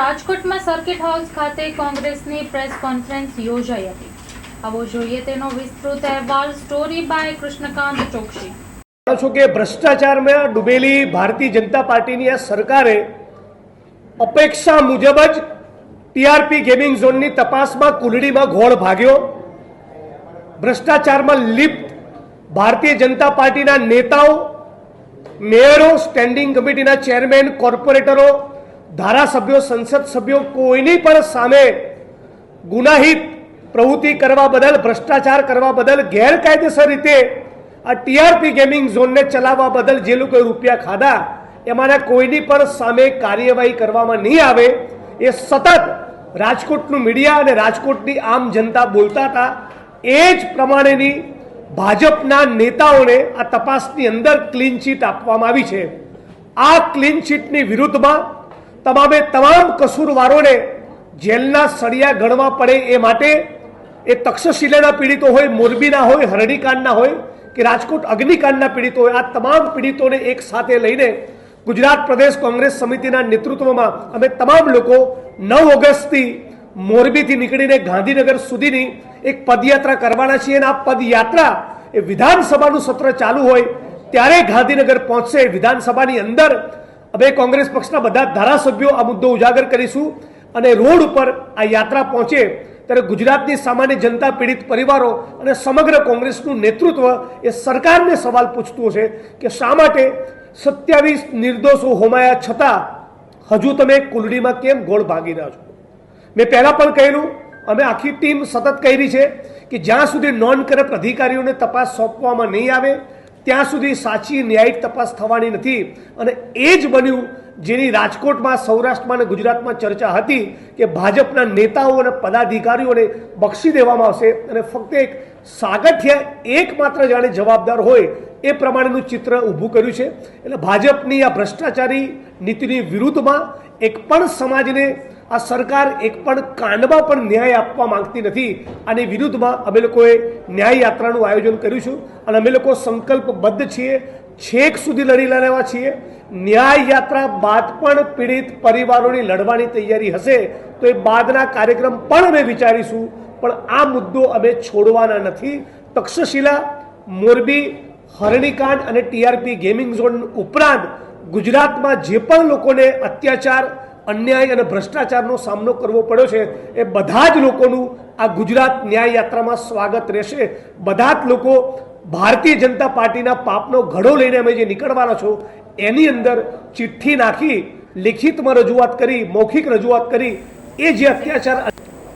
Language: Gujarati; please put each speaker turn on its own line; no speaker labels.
રાજકોટમાં સર્કિટ હાઉસ ખાતે કોંગ્રેસની પ્રેસ કોન્ફરન્સ યોજાઈ હતી આવો જોઈએ તેનો વિસ્તૃત અહેવાલ સ્ટોરી બાય કૃષ્ણકાંત ચોકસી
છો કે ભ્રષ્ટાચારમાં ડૂબેલી ભારતીય જનતા પાર્ટીની આ સરકારે અપેક્ષા મુજબ જ ટીઆરપી ગેમિંગ ઝોનની તપાસમાં કુલડીમાં ઘોળ ભાગ્યો ભ્રષ્ટાચારમાં લિપ્ત ભારતીય જનતા પાર્ટીના નેતાઓ મેયરો સ્ટેન્ડિંગ કમિટીના ચેરમેન કોર્પોરેટરો ધારાસભ્યો સંસદ સભ્યો કોઈની પણ સામે ગુનાહિત પ્રવૃત્તિ કરવા બદલ ભ્રષ્ટાચાર કરવા બદલ ગેરકાયદેસર રીતે આ ટીઆરપી ગેમિંગ ઝોનને ચલાવવા બદલ જે લોકોએ રૂપિયા ખાધા એમાંના કોઈની પણ સામે કાર્યવાહી કરવામાં નહીં આવે એ સતત રાજકોટનું મીડિયા અને રાજકોટની આમ જનતા બોલતા હતા એ જ પ્રમાણેની ભાજપના નેતાઓને આ તપાસની અંદર ક્લીન ચીટ આપવામાં આવી છે આ ક્લીન ચીટની વિરુદ્ધમાં તબાવે તમામ કસૂરવારોને જેલના સળિયા ગણવા પડે એ માટે એ તક્ષશિલાના પીડિતો હોય મોરબીના હોય હરડીકાણના હોય કે રાજકોટ અગ્નિકાણના પીડિત હોય આ તમામ પીડિતોને એકસાથે લઈને ગુજરાત પ્રદેશ કોંગ્રેસ સમિતિના નેતૃત્વમાં અમે તમામ લોકો 9 ઓગસ્ટે મોરબી થી નીકળીને ગાંધીનગર સુધીની એક પદયાત્રા કરવાના છે અને આ પદયાત્રા એ વિધાનસભાનું સત્ર ચાલુ હોય ત્યારે ગાંધીનગર પહોંચે વિધાનસભાની અંદર અબે કોંગ્રેસ પક્ષના બધા ધારાસભ્યો આ મુદ્દો ઉજાગર કરીશું અને રોડ ઉપર આ યાત્રા પોંચે ત્યારે ગુજરાતની સામાન્ય જનતા પીડિત પરિવારો અને સમગ્ર કોંગ્રેસનું નેતૃત્વ એ સરકારને સવાલ પૂછતું છે કે શા માટે 27 નિર્દોષો હોમાયા છતા હજુ તમે કુલડીમાં કેમ ગોળ ભાગી રહ્યા છો મેં પહેલા પણ કહેલું અને આખી ટીમ સતત કહેલી છે કે જ્યાં સુધી નોન કરપ અધિકારીઓને તપાસ સોંપવામાં નહીં આવે ત્યાં સુધી સાચી ન્યાયિક તપાસ થવાની નથી અને એ જ બન્યું જેની રાજકોટમાં સૌરાષ્ટ્રમાં અને ગુજરાતમાં ચર્ચા હતી કે ભાજપના નેતાઓ અને પદાધિકારીઓને બક્ષી દેવામાં આવશે અને ફક્ત એક સાગઠ્ય એકમાત્ર જાણે જવાબદાર હોય એ પ્રમાણેનું ચિત્ર ઊભું કર્યું છે એટલે ભાજપની આ ભ્રષ્ટાચારી નીતિની વિરુદ્ધમાં એક પણ સમાજને આ સરકાર એક પણ કાનબા પર ન્યાય આપવા માંગતી નથી અને વિરુદ્ધમાં અમે લોકોએ ન્યાય યાત્રાનું આયોજન કર્યું છે અને અમે લોકો સંકલ્પબદ્ધ છીએ છેક સુધી લડીલા રહેવા છીએ ન્યાય યાત્રા બાદ પણ પીડિત પરિવારોની લડવાની તૈયારી હશે તો એ બાદના કાર્યક્રમ પણ અમે વિચારીશું પણ આ મુદ્દો અમે છોડવાના નથી તક્ષશિલા મોરબી હરણીકાંડ અને ટીઆરપી ગેમિંગ ઝોન ઉપરાંત ગુજરાતમાં જે પણ લોકોને અત્યાચાર અન્યાય અને ભ્રષ્ટાચારનો સામનો કરવો પડ્યો છે એ બધા જ લોકોનું આ ગુજરાત ન્યાય યાત્રામાં સ્વાગત રહેશે બધા જ લોકો ભારતીય જનતા પાર્ટીના પાપનો ઘડો લઈને અમે જે નીકળવાના છો એની અંદર ચિઠ્ઠી નાખી લિખિતમાં રજૂઆત કરી મૌખિક રજૂઆત કરી એ જે અત્યાચાર